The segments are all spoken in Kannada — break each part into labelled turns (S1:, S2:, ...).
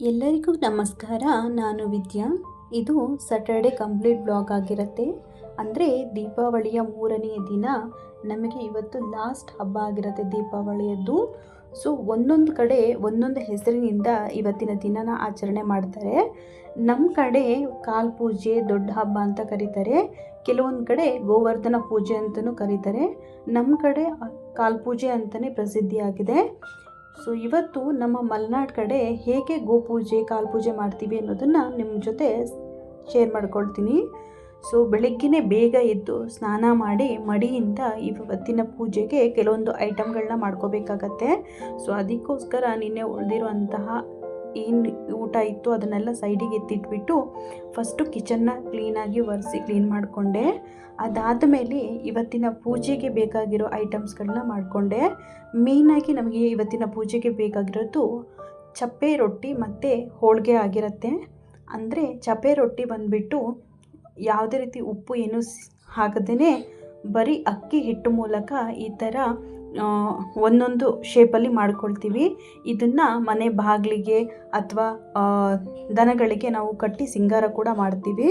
S1: ಎಲ್ಲರಿಗೂ ನಮಸ್ಕಾರ, ನಾನು ವಿದ್ಯಾ. ಇದು ಸ್ಯಾಟರ್ಡೆ ಕಂಪ್ಲೀಟ್ ಬ್ಲಾಗ್ ಆಗಿರುತ್ತೆ. ಅಂದರೆ ದೀಪಾವಳಿಯ ಮೂರನೆಯ ದಿನ ನಮಗೆ ಇವತ್ತು ಲಾಸ್ಟ್ ಹಬ್ಬ ಆಗಿರುತ್ತೆ ದೀಪಾವಳಿಯದ್ದು. ಸೊ ಒಂದೊಂದು ಕಡೆ, ಒಂದೊಂದು ಹೆಸರಿನಿಂದ ಇವತ್ತಿನ ದಿನನ ಆಚರಣೆ ಮಾಡ್ತಾರೆ. ನಮ್ಮ ಕಡೆ ಕಾಲ್ ಪೂಜೆ ದೊಡ್ಡ ಹಬ್ಬ ಅಂತ ಕರೀತಾರೆ. ಕೆಲವೊಂದು ಕಡೆ ಗೋವರ್ಧನ ಪೂಜೆ ಅಂತಲೂ ಕರೀತಾರೆ. ನಮ್ಮ ಕಡೆ ಕಾಲ್ ಪೂಜೆ ಅಂತಲೇ ಪ್ರಸಿದ್ಧಿಯಾಗಿದೆ. ಸೊ ಇವತ್ತು ನಮ್ಮ ಮಲೆನಾಡು ಕಡೆ ಹೇಗೆ ಗೋಪೂಜೆ ಕಾಲು ಪೂಜೆ ಮಾಡ್ತೀವಿ ಅನ್ನೋದನ್ನು ನಿಮ್ಮ ಜೊತೆ ಶೇರ್ ಮಾಡ್ಕೊಳ್ತೀನಿ. ಸೊ ಬೆಳಗ್ಗೆನೇ ಬೇಗ ಎದ್ದು ಸ್ನಾನ ಮಾಡಿ ಮಡಿಯಿಂದ ಇವತ್ತಿನ ಪೂಜೆಗೆ ಕೆಲವೊಂದು ಐಟಮ್ಗಳನ್ನ ಮಾಡ್ಕೋಬೇಕಾಗತ್ತೆ. ಸೊ ಅದಕ್ಕೋಸ್ಕರ ನಿನ್ನೆ ಉಳಿದಿರುವಂತಹ ಏನು ಊಟ ಇತ್ತು ಅದನ್ನೆಲ್ಲ ಸೈಡಿಗೆ ಎತ್ತಿಟ್ಬಿಟ್ಟು ಫಸ್ಟು ಕಿಚನ್ನ ಕ್ಲೀನಾಗಿ ಒರೆಸಿ ಕ್ಲೀನ್ ಮಾಡಿಕೊಂಡೆ. ಅದಾದ ಮೇಲೆ ಇವತ್ತಿನ ಪೂಜೆಗೆ ಬೇಕಾಗಿರೋ ಐಟಮ್ಸ್ಗಳನ್ನ ಮಾಡಿಕೊಂಡೆ. ಮೇಯ್ನಾಗಿ ನಮಗೆ ಇವತ್ತಿನ ಪೂಜೆಗೆ ಬೇಕಾಗಿರೋದು ಚಪ್ಪೆ ರೊಟ್ಟಿ ಮತ್ತು ಹೋಳಿಗೆ ಆಗಿರುತ್ತೆ. ಅಂದರೆ ಚಪ್ಪೆ ರೊಟ್ಟಿ ಬಂದುಬಿಟ್ಟು ಯಾವುದೇ ರೀತಿ ಉಪ್ಪು ಏನು ಹಾಕದೇ ಬರೀ ಅಕ್ಕಿ ಹಿಟ್ಟು ಮೂಲಕ ಈ ಥರ ಒಂದೊಂದು ಶೇಪಲ್ಲಿ ಮಾಡ್ಕೊಳ್ತೀವಿ. ಇದನ್ನು ಮನೆ ಬಾಗಿಲಿಗೆ ಅಥವಾ ದನಗಳಿಗೆ ನಾವು ಕಟ್ಟಿ ಸಿಂಗಾರ ಕೂಡ ಮಾಡ್ತೀವಿ.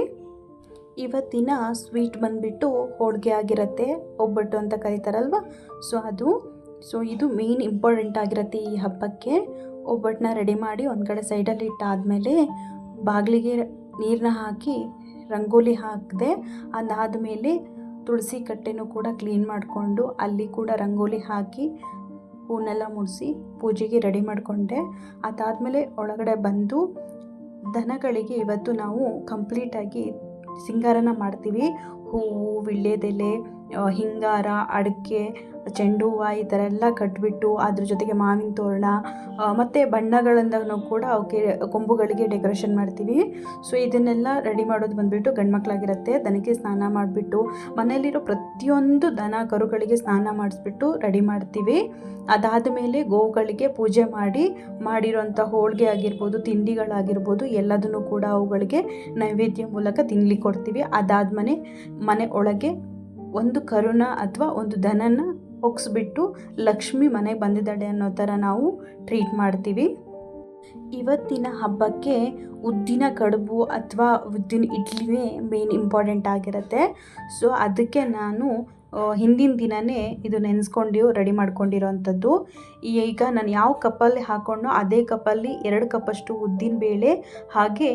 S1: ಇವತ್ತಿನ ಸ್ವೀಟ್ ಬಂದುಬಿಟ್ಟು ಹೋಳಿಗೆ ಆಗಿರುತ್ತೆ, ಒಬ್ಬಟ್ಟು ಅಂತ ಕರೀತಾರಲ್ವ? ಸೊ ಅದು ಸೊ ಇದು ಮೇನ್ ಇಂಪಾರ್ಟೆಂಟ್ ಆಗಿರುತ್ತೆ ಈ ಹಬ್ಬಕ್ಕೆ. ಒಬ್ಬಟ್ಟನ್ನ ರೆಡಿ ಮಾಡಿ ಒಂದು ಕಡೆ ಸೈಡಲ್ಲಿ ಇಟ್ಟಾದಮೇಲೆ ಬಾಗಿಲಿಗೆ ನೀರನ್ನ ಹಾಕಿ, ರಂಗೋಲಿ ಹಾಕಿದೆ ಅದಾದಮೇಲೆ ತುಳಸಿ ಕಟ್ಟೆನೂ ಕೂಡ ಕ್ಲೀನ್ ಮಾಡಿಕೊಂಡು ಅಲ್ಲಿ ಕೂಡ ರಂಗೋಲಿ ಹಾಕಿ ಹೂನೆಲ್ಲ ಮುಡಿಸಿ ಪೂಜೆಗೆ ರೆಡಿ ಮಾಡಿಕೊಂಡೆ. ಅದಾದಮೇಲೆ ಒಳಗಡೆ ಬಂದು ದನಗಳಿಗೆ ಇವತ್ತು ನಾವು ಕಂಪ್ಲೀಟಾಗಿ ಸಿಂಗಾರನ ಮಾಡ್ತೀವಿ. ಹೂವು ವಿಳ್ಯದೆಲೆ ಹಿಂಗಾರ, ಅಡಿಕೆ ಚೆಂಡು ಹೂವು ಈ ಥರ ಎಲ್ಲ ಕಟ್ಬಿಟ್ಟು ಅದ್ರ ಜೊತೆಗೆ ಮಾವಿನ ತೋರಣ ಮತ್ತು ಬಣ್ಣಗಳಿಂದನೂ ಕೂಡ ಅವಕ್ಕೆ ಕೊಂಬುಗಳಿಗೆ ಡೆಕೋರೇಷನ್ ಮಾಡ್ತೀವಿ. ಸೊ ಇದನ್ನೆಲ್ಲ ರೆಡಿ ಮಾಡೋದು ಬಂದುಬಿಟ್ಟು ಗಂಡು ಮಕ್ಕಳಾಗಿರುತ್ತೆ ದನಕ್ಕೆ ಸ್ನಾನ ಮಾಡಿಬಿಟ್ಟು ಮನೆಯಲ್ಲಿರೋ ಪ್ರತಿಯೊಂದು ದನ ಕರುಗಳಿಗೆ ಸ್ನಾನ ಮಾಡಿಸ್ಬಿಟ್ಟು ರೆಡಿ ಮಾಡ್ತೀವಿ. ಅದಾದ ಮೇಲೆ ಗೋವುಗಳಿಗೆ ಪೂಜೆ ಮಾಡಿ, ಮಾಡಿರೋಂಥ ಹೋಳಿಗೆ ಆಗಿರ್ಬೋದು, ತಿಂಡಿಗಳಾಗಿರ್ಬೋದು, ಎಲ್ಲದನ್ನು ಕೂಡ ಅವುಗಳಿಗೆ ನೈವೇದ್ಯ ಮೂಲಕ ತಿನ್ಲಿಕ್ಕೆ ಕೊಡ್ತೀವಿ. ಮನೆ ಮನೆ ಒಳಗೆ ಒಂದು ಕರುನ ಅಥವಾ ಒಂದು ದನನ ಒಗ್ಸ್ಬಿಟ್ಟು ಲಕ್ಷ್ಮಿ ಮನೆಗೆ ಬಂದಿದ್ದಾಳೆ ಅನ್ನೋ ಥರ ನಾವು ಟ್ರೀಟ್ ಮಾಡ್ತೀವಿ. ಇವತ್ತಿನ ಹಬ್ಬಕ್ಕೆ ಉದ್ದಿನ ಕಡುಬು ಅಥವಾ ಉದ್ದಿನ ಇಡ್ಲಿನೇ ಮೇನ್ ಇಂಪಾರ್ಟೆಂಟ್ ಆಗಿರುತ್ತೆ. ಸೊ ಅದಕ್ಕೆ ನಾನು ಹಿಂದಿನ ದಿನವೇ ಇದು ನೆನೆಸ್ಕೊಂಡು ರೆಡಿ ಮಾಡ್ಕೊಂಡಿರೋ ಅಂಥದ್ದು. ಈಗ ನಾನು ಯಾವ ಕಪ್ಪಲ್ಲಿ ಹಾಕ್ಕೊಂಡೋ ಅದೇ ಕಪ್ಪಲ್ಲಿ ಎರಡು ಕಪ್ಪಷ್ಟು ಉದ್ದಿನ ಬೇಳೆ, ಹಾಗೆ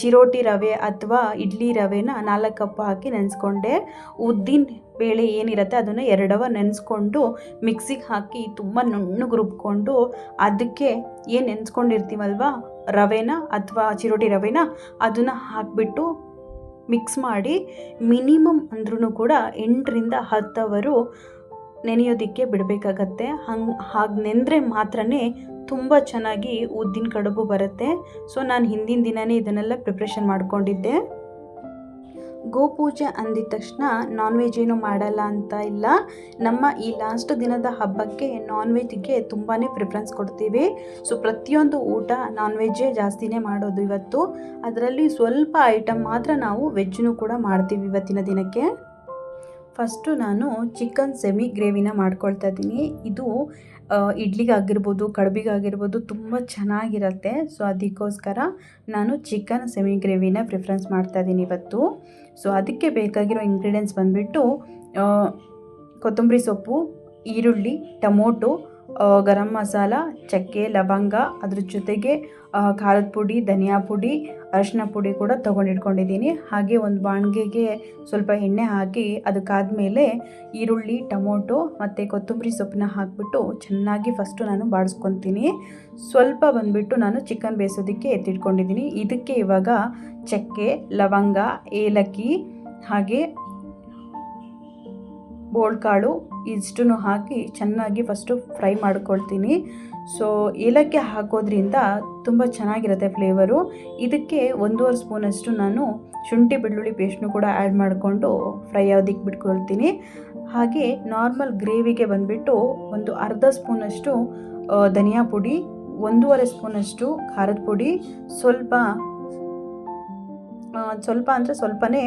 S1: ಚಿರೋಟಿ ರವೆ ಅಥವಾ ಇಡ್ಲಿ ರವೆನ ನಾಲ್ಕು ಕಪ್ ಹಾಕಿ ನೆನೆಸ್ಕೊಂಡೆ. ಉದ್ದಿನ ಬೇಳೆ ಏನಿರುತ್ತೆ ಅದನ್ನು ಎರಡವ ನೆನೆಸ್ಕೊಂಡು ಮಿಕ್ಸಿಗೆ ಹಾಕಿ ತುಂಬ ನುಣ್ಣಗೆ ರುಬ್ಕೊಂಡು ಅದಕ್ಕೆ ಏನು ನೆನೆಸ್ಕೊಂಡಿರ್ತೀವಲ್ವ? ರವೆನ ಅಥವಾ ಚಿರೋಟಿ ರವೆನ ಅದನ್ನು ಹಾಕಿಬಿಟ್ಟು ಮಿಕ್ಸ್ ಮಾಡಿ ಮಿನಿಮಮ್ ಅಂದ್ರೂ ಕೂಡ ಎಂಟರಿಂದ ಹತ್ತು ಅವರು ನೆನೆಯೋದಕ್ಕೆ ಬಿಡಬೇಕಾಗತ್ತೆ. ಹಂಗೆ, ಹಾಗೆ ನೆಂದರೆ ಮಾತ್ರ ತುಂಬ ಚೆನ್ನಾಗಿ ಉದ್ದಿನ ಕಡುಬು ಬರುತ್ತೆ. ಸೊ ನಾನು ಹಿಂದಿನ ದಿನವೇ ಇದನ್ನೆಲ್ಲ ಪ್ರಿಪ್ರೇಷನ್ ಮಾಡ್ಕೊಂಡಿದ್ದೆ. ಗೋಪೂಜೆ ಅಂದಿದ ತಕ್ಷಣ ನಾನ್ ವೆಜ್ ಏನು ಮಾಡಲ್ಲ ಅಂತ ಇಲ್ಲ. ನಮ್ಮ ಈ ಲಾಸ್ಟ್ ದಿನದ ಹಬ್ಬಕ್ಕೆ ನಾನ್ ವೆಜ್ಗೆ ತುಂಬಾ ಪ್ರಿಫರೆನ್ಸ್ ಕೊಡ್ತೀವಿ. ಸೊ ಪ್ರತಿಯೊಂದು ಊಟ ನಾನ್ ವೆಜ್ಜೇ ಜಾಸ್ತಿನೇ ಮಾಡೋದು ಇವತ್ತು. ಅದರಲ್ಲಿ ಸ್ವಲ್ಪ ಐಟಮ್ ಮಾತ್ರ ನಾವು ವೆಜ್ಜನ್ನು ಕೂಡ ಮಾಡ್ತೀವಿ ಇವತ್ತಿನ ದಿನಕ್ಕೆ. ಫಸ್ಟು ನಾನು ಚಿಕನ್ ಸೆಮಿ ಗ್ರೇವಿನ ಮಾಡ್ಕೊಳ್ತಾ ಇದ್ದೀನಿ. ಇದು ಇಡ್ಲಿಗಾಗಿರ್ಬೋದು, ಕಡುಬಿಗಾಗಿರ್ಬೋದು ತುಂಬ ಚೆನ್ನಾಗಿರುತ್ತೆ. ಸೊ, ಅದಕ್ಕೋಸ್ಕರ ನಾನು ಚಿಕನ್ ಸೆಮಿ ಗ್ರೇವಿನ ಪ್ರಿಫರೆನ್ಸ್ ಮಾಡ್ತಾಯಿದ್ದೀನಿ ಇವತ್ತು. ಸೊ, ಅದಕ್ಕೆ ಬೇಕಾಗಿರೋ ಇಂಗ್ರೀಡಿಯೆಂಟ್ಸ್ ಬಂದುಬಿಟ್ಟು ಕೊತ್ತಂಬರಿ ಸೊಪ್ಪು, ಈರುಳ್ಳಿ, ಟೊಮೊಟೊ ಗರಂ ಮಸಾಲ, ಚಕ್ಕೆ, ಲವಂಗ, ಅದ್ರ ಜೊತೆಗೆ ಖಾರದ ಪುಡಿ, ಧನಿಯಾ ಪುಡಿ, ಅರಿಶಿನ ಪುಡಿ ಕೂಡ ತೊಗೊಂಡಿಟ್ಕೊಂಡಿದ್ದೀನಿ. ಹಾಗೆ ಒಂದು ಬಾಣಿಗೆಗೆ ಸ್ವಲ್ಪ ಎಣ್ಣೆ ಹಾಕಿ ಅದಕ್ಕಾದಮೇಲೆ ಈರುಳ್ಳಿ, ಟೊಮೊಟೊ ಮತ್ತು ಕೊತ್ತಂಬರಿ ಸೊಪ್ಪನ್ನ ಹಾಕಿಬಿಟ್ಟು ಚೆನ್ನಾಗಿ ಫಸ್ಟು ನಾನು ಬಾಡಿಸ್ಕೊತೀನಿ ಸ್ವಲ್ಪ ಬಂದುಬಿಟ್ಟು ನಾನು ಚಿಕನ್ ಬೇಯಿಸೋದಕ್ಕೆ ಎತ್ತಿಟ್ಕೊಂಡಿದ್ದೀನಿ. ಇದಕ್ಕೆ ಇವಾಗ ಚಕ್ಕೆ, ಲವಂಗ, ಏಲಕ್ಕಿ ಹಾಗೆ ಬೋಳ್ಕಾಳು ಇಷ್ಟನ್ನು ಹಾಕಿ ಚೆನ್ನಾಗಿ ಫಸ್ಟು ಫ್ರೈ ಮಾಡ್ಕೊಳ್ತೀನಿ. ಸೊ ಏಲಕ್ಕಿ ಹಾಕೋದ್ರಿಂದ ತುಂಬ ಚೆನ್ನಾಗಿರುತ್ತೆ ಫ್ಲೇವರು ಇದಕ್ಕೆ ಒಂದೂವರೆ ಸ್ಪೂನಷ್ಟು ನಾನು ಶುಂಠಿ ಬೆಳ್ಳುಳ್ಳಿ ಪೇಸ್ಟ್ನು ಕೂಡ ಆ್ಯಡ್ ಮಾಡಿಕೊಂಡು ಫ್ರೈ ಆಗೋದಕ್ಕೆ ಬಿಟ್ಕೊಳ್ತೀನಿ. ಹಾಗೆ ನಾರ್ಮಲ್ ಗ್ರೇವಿಗೆ ಬಂದುಬಿಟ್ಟು ಒಂದು ಅರ್ಧ ಸ್ಪೂನಷ್ಟು ಧನಿಯಾ ಪುಡಿ, ಒಂದೂವರೆ ಸ್ಪೂನಷ್ಟು ಖಾರದ ಪುಡಿ, ಸ್ವಲ್ಪ ಸ್ವಲ್ಪ ಅಂದರೆ ಸ್ವಲ್ಪನೇ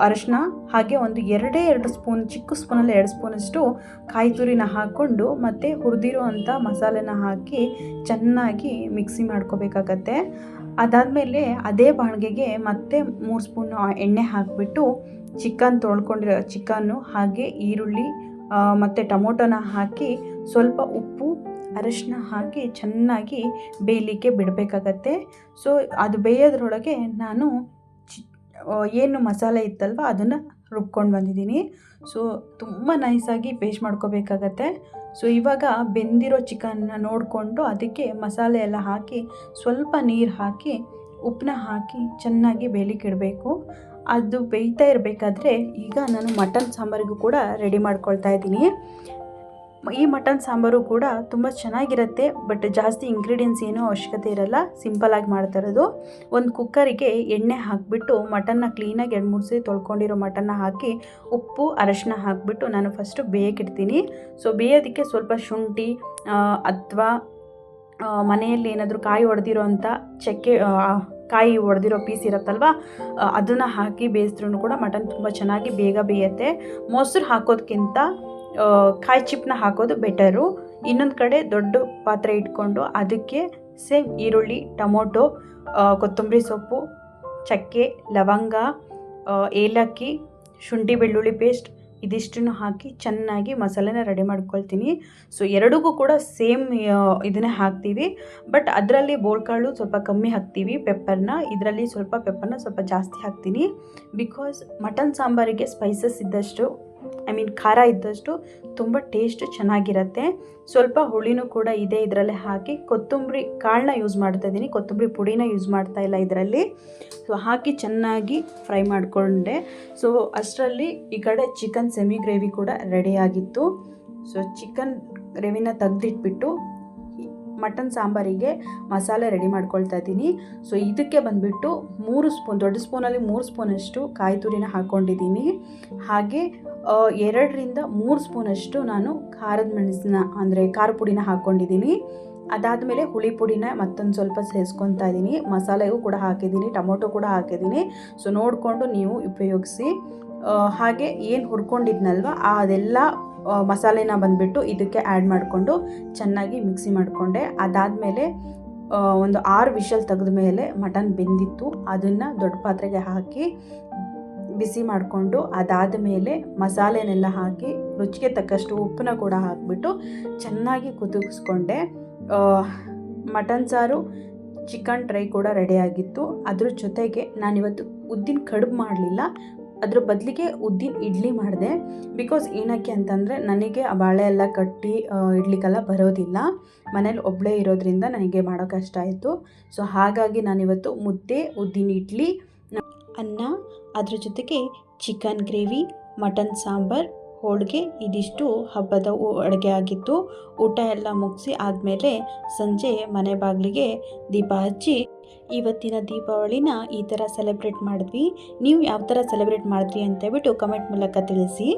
S1: ಅರಿಶಿನ, ಹಾಗೆ ಒಂದು ಎರಡೇ ಎರಡು ಸ್ಪೂನ್, ಚಿಕ್ಕ ಸ್ಪೂನಲ್ಲಿ ಎರಡು ಸ್ಪೂನಷ್ಟು ಕಾಯಿ ತುರಿನ ಹಾಕ್ಕೊಂಡು ಮತ್ತು ಹುರಿದಿರೋ ಅಂಥ ಮಸಾಲೆನ ಹಾಕಿ ಚೆನ್ನಾಗಿ ಮಿಕ್ಸಿ ಮಾಡ್ಕೋಬೇಕಾಗತ್ತೆ. ಅದಾದಮೇಲೆ ಅದೇ ಬಾಣಿಗೆಗೆ ಮತ್ತೆ ಮೂರು ಸ್ಪೂನ್ ಎಣ್ಣೆ ಹಾಕಿಬಿಟ್ಟು ಚಿಕನ್ ತೊಳ್ಕೊಂಡಿರೋ ಚಿಕನ್ನು, ಹಾಗೆ ಈರುಳ್ಳಿ ಮತ್ತು ಟೊಮೊಟೊನ ಹಾಕಿ ಸ್ವಲ್ಪ ಉಪ್ಪು, ಅರಶಿನ ಹಾಕಿ ಚೆನ್ನಾಗಿ ಬೇಯಲಿಕ್ಕೆ ಬಿಡಬೇಕಾಗತ್ತೆ. ಸೊ, ಅದು ಬೇಯೋದ್ರೊಳಗೆ ನಾನು ಏನು ಮಸಾಲೆ ಇತ್ತಲ್ವ, ಅದನ್ನು ರುಬ್ಕೊಂಡು ಬಂದಿದ್ದೀನಿ. ಸೊ ತುಂಬ ನೈಸಾಗಿ ಪೇಸ್ಟ್ ಮಾಡ್ಕೋಬೇಕಾಗತ್ತೆ. ಸೊ ಇವಾಗ ಬೆಂದಿರೋ ಚಿಕನ್ನ ನೋಡಿಕೊಂಡು ಅದಕ್ಕೆ ಮಸಾಲೆ ಎಲ್ಲ ಹಾಕಿ, ಸ್ವಲ್ಪ ನೀರು ಹಾಕಿ ಉಪ್ಪನ್ನ ಹಾಕಿ ಚೆನ್ನಾಗಿ ಬೇಯಲಿಕ್ಕೆ ಇಡಬೇಕು ಅದು ಬೇಯ್ತಾ ಇರಬೇಕಾದ್ರೆ ಈಗ ನಾನು ಮಟನ್ ಸಾಂಬಾರಿಗೂ ಕೂಡ ರೆಡಿ ಮಾಡ್ಕೊಳ್ತಾ ಇದ್ದೀನಿ. ಈ ಮಟನ್ ಸಾಂಬಾರು ಕೂಡ ತುಂಬ ಚೆನ್ನಾಗಿರುತ್ತೆ ಬಟ್ ಜಾಸ್ತಿ ಇಂಗ್ರೀಡಿಯೆಂಟ್ಸ್ ಏನೂ ಅವಶ್ಯಕತೆ ಇರಲ್ಲ. ಸಿಂಪಲಾಗಿ ಮಾಡ್ತಾ ಇರೋದು. ಒಂದು ಕುಕ್ಕರಿಗೆ ಎಣ್ಣೆ ಹಾಕಿಬಿಟ್ಟು ಮಟನ್ನ ಕ್ಲೀನಾಗಿ ಎರಡು ಮೂರು ಸರಿ ತೊಳ್ಕೊಂಡಿರೋ ಮಟನ್ನ ಹಾಕಿ ಉಪ್ಪು, ಅರಶಿನ ಹಾಕಿಬಿಟ್ಟು ನಾನು ಫಸ್ಟು ಬೇಯಕ್ಕಿಡ್ತೀನಿ ಸೊ ಬೇಯೋದಕ್ಕೆ ಸ್ವಲ್ಪ ಶುಂಠಿ ಅಥವಾ ಮನೆಯಲ್ಲಿ ಏನಾದರೂ ಕಾಯಿ ಹೊಡೆದಿರೋ ಅಂಥ ಚಕ್ಕೆ ಕಾಯಿ ಒಡೆದಿರೋ ಪೀಸ್ ಇರುತ್ತಲ್ವ ಅದನ್ನು ಹಾಕಿ ಬೇಯಿಸಿದ್ರೂ ಕೂಡ ಮಟನ್ ತುಂಬ ಚೆನ್ನಾಗಿ ಬೇಗ ಬೇಯುತ್ತೆ. ಮೊಸರು ಹಾಕೋದಕ್ಕಿಂತ ಕಾಯಿ ಚಿಪ್ಪನ್ನ ಹಾಕೋದು ಬೆಟರು ಇನ್ನೊಂದು ಕಡೆ ದೊಡ್ಡ ಪಾತ್ರೆ ಇಟ್ಕೊಂಡು ಅದಕ್ಕೆ ಸೇಮ್ ಈರುಳ್ಳಿ, ಟೊಮೊಟೊ ಕೊತ್ತಂಬರಿ ಸೊಪ್ಪು, ಚಕ್ಕೆ, ಲವಂಗ ಏಲಕ್ಕಿ, ಶುಂಠಿ ಬೆಳ್ಳುಳ್ಳಿ ಪೇಸ್ಟ್ ಇದಿಷ್ಟನ್ನು ಹಾಕಿ ಚೆನ್ನಾಗಿ ಮಸಾಲೆನ ರೆಡಿ ಮಾಡ್ಕೊಳ್ತೀನಿ. ಸೊ ಎರಡಿಗೂ ಕೂಡ ಸೇಮ್ ಇದನ್ನೇ ಹಾಕ್ತೀವಿ. ಬಟ್ ಅದರಲ್ಲಿ ಬೋಳ್ಕಾಳು ಸ್ವಲ್ಪ ಕಮ್ಮಿ ಹಾಕ್ತೀವಿ ಪೆಪ್ಪರ್ನ ಇದರಲ್ಲಿ ಸ್ವಲ್ಪ ಪೆಪ್ಪರ್ನ ಸ್ವಲ್ಪ ಜಾಸ್ತಿ ಹಾಕ್ತೀನಿ. ಬಿಕಾಸ್ ಮಟನ್ ಸಾಂಬಾರಿಗೆ ಸ್ಪೈಸಸ್ ಇದ್ದಷ್ಟು ಐ ಮೀನ್ ಖಾರ ಇದ್ದಷ್ಟು ತುಂಬ ಟೇಸ್ಟ್ ಚೆನ್ನಾಗಿರುತ್ತೆ. ಸ್ವಲ್ಪ ಹುಳಿನೂ ಕೂಡ ಇದೆ ಇದರಲ್ಲಿ ಹಾಕಿ ಕೊತ್ತಂಬರಿ ಕಾಳನ್ನ ಯೂಸ್ ಮಾಡ್ತಾ ಇದ್ದೀನಿ. ಕೊತ್ತಂಬರಿ ಪುಡಿನ ಯೂಸ್ ಮಾಡ್ತಾ ಇಲ್ಲ ಇದರಲ್ಲಿ. ಸೊ ಹಾಕಿ ಚೆನ್ನಾಗಿ ಫ್ರೈ ಮಾಡಿಕೊಂಡೆ. ಸೊ ಅಷ್ಟರಲ್ಲಿ ಈ ಕಡೆ ಚಿಕನ್ ಸೆಮಿ ಗ್ರೇವಿ ಕೂಡ ರೆಡಿಯಾಗಿತ್ತು ಸೊ ಚಿಕನ್ ಗ್ರೇವಿನ ತೆಗೆದಿಟ್ಬಿಟ್ಟು ಮಟನ್ ಸಾಂಬಾರಿಗೆ ಮಸಾಲೆ ರೆಡಿ ಮಾಡ್ಕೊಳ್ತಾ ಇದ್ದೀನಿ. ಸೊ ಇದಕ್ಕೆ ಬಂದುಬಿಟ್ಟು ಮೂರು ಸ್ಪೂನ್ ದೊಡ್ಡ ಸ್ಪೂನಲ್ಲಿ ಮೂರು ಸ್ಪೂನಷ್ಟು ಕಾಯಿ ತುರಿನ ಹಾಕ್ಕೊಂಡಿದ್ದೀನಿ ಹಾಗೆ ಎರಡರಿಂದ ಮೂರು ಸ್ಪೂನಷ್ಟು ನಾನು ಖಾರದ ಮೆಣಸಿನ ಅಂದರೆ ಖಾರ ಪುಡಿನ ಹಾಕ್ಕೊಂಡಿದ್ದೀನಿ. ಅದಾದಮೇಲೆ ಹುಳಿ ಪುಡಿನ ಮತ್ತೊಂದು ಸ್ವಲ್ಪ ಸೇರಿಸ್ಕೊತಾ ಇದ್ದೀನಿ ಮಸಾಲೆಗೂ ಕೂಡ ಹಾಕಿದ್ದೀನಿ, ಟೊಮೊಟೊ ಕೂಡ ಹಾಕಿದ್ದೀನಿ. ಸೊ ನೋಡಿಕೊಂಡು ನೀವು ಉಪಯೋಗಿಸಿ. ಹಾಗೆ ಏನು ಹುರ್ಕೊಂಡಿದ್ನಲ್ವ ಅದೆಲ್ಲ ಮಸಾಲೆನ ಬಂದುಬಿಟ್ಟು ಇದಕ್ಕೆ ಆ್ಯಡ್ ಮಾಡಿಕೊಂಡು ಚೆನ್ನಾಗಿ ಮಿಕ್ಸಿ ಮಾಡಿಕೊಂಡೆ. ಅದಾದಮೇಲೆ ಒಂದು ಆರು ವಿಷಲ್ ತೆಗೆದ ಮೇಲೆ ಮಟನ್ ಬೆಂದಿತ್ತು. ಅದನ್ನು ದೊಡ್ಡ ಪಾತ್ರೆಗೆ ಹಾಕಿ ಬಿಸಿ ಮಾಡಿಕೊಂಡು ಅದಾದ ಮೇಲೆ ಮಸಾಲೆನೆಲ್ಲ ಹಾಕಿ ರುಚಿಗೆ ತಕ್ಕಷ್ಟು ಉಪ್ಪನ್ನ ಕೂಡ ಹಾಕಿಬಿಟ್ಟು ಚೆನ್ನಾಗಿ ಕುದಿಸ್ಕೊಂಡೆ. ಮಟನ್ ಸಾರು, ಚಿಕನ್ ಡ್ರೈ ಕೂಡ ರೆಡಿಯಾಗಿತ್ತು ಅದ್ರ ಜೊತೆಗೆ ನಾನಿವತ್ತು ಉದ್ದಿನ ಕಡುಬು ಮಾಡಲಿಲ್ಲ. ಅದ್ರ ಬದಲಿಗೆ ಉದ್ದಿನ ಇಡ್ಲಿ ಮಾಡಿದೆ. ಬಿಕಾಸ್ ಏನಕ್ಕೆ ಅಂತಂದರೆ ನನಗೆ ಆ ಬಾಳೆ ಎಲ್ಲ ಕಟ್ಟಿ ಇಡ್ಲಿಕ್ಕೆಲ್ಲ ಬರೋದಿಲ್ಲ. ಮನೇಲಿ ಒಬ್ಬಳೇ ಇರೋದ್ರಿಂದ ನನಗೆ ಮಾಡೋ ಕಷ್ಟ ಆಯಿತು. ಸೊ ಹಾಗಾಗಿ ನಾನಿವತ್ತು ಮುದ್ದೆ, ಉದ್ದಿನ ಇಡ್ಲಿ ಅನ್ನ, ಅದ್ರ ಜೊತೆಗೆ ಚಿಕನ್ ಗ್ರೇವಿ ಮಟನ್ ಸಾಂಬಾರ್, ಹೋಳಿಗೆ, ಇದಿಷ್ಟು ಹಬ್ಬದ ಅಡುಗೆ ಆಗಿತ್ತು. ಊಟ ಎಲ್ಲ ಮುಗಿಸಿ ಆದಮೇಲೆ ಸಂಜೆ ಮನೆ ಬಾಗಿಲಿಗೆ ದೀಪ ಹಚ್ಚಿ, ಇವತ್ತಿನ ದೀಪಾವಳಿನ ಈ ಥರ ಸೆಲೆಬ್ರೇಟ್ ಮಾಡಿದ್ವಿ. ನೀವು ಯಾವ ಥರ ಸೆಲೆಬ್ರೇಟ್ ಮಾಡಿದ್ರಿ? ಅಂತೇಳ್ಬಿಟ್ಟು ಕಮೆಂಟ್ ಮೂಲಕ ತಿಳಿಸಿ.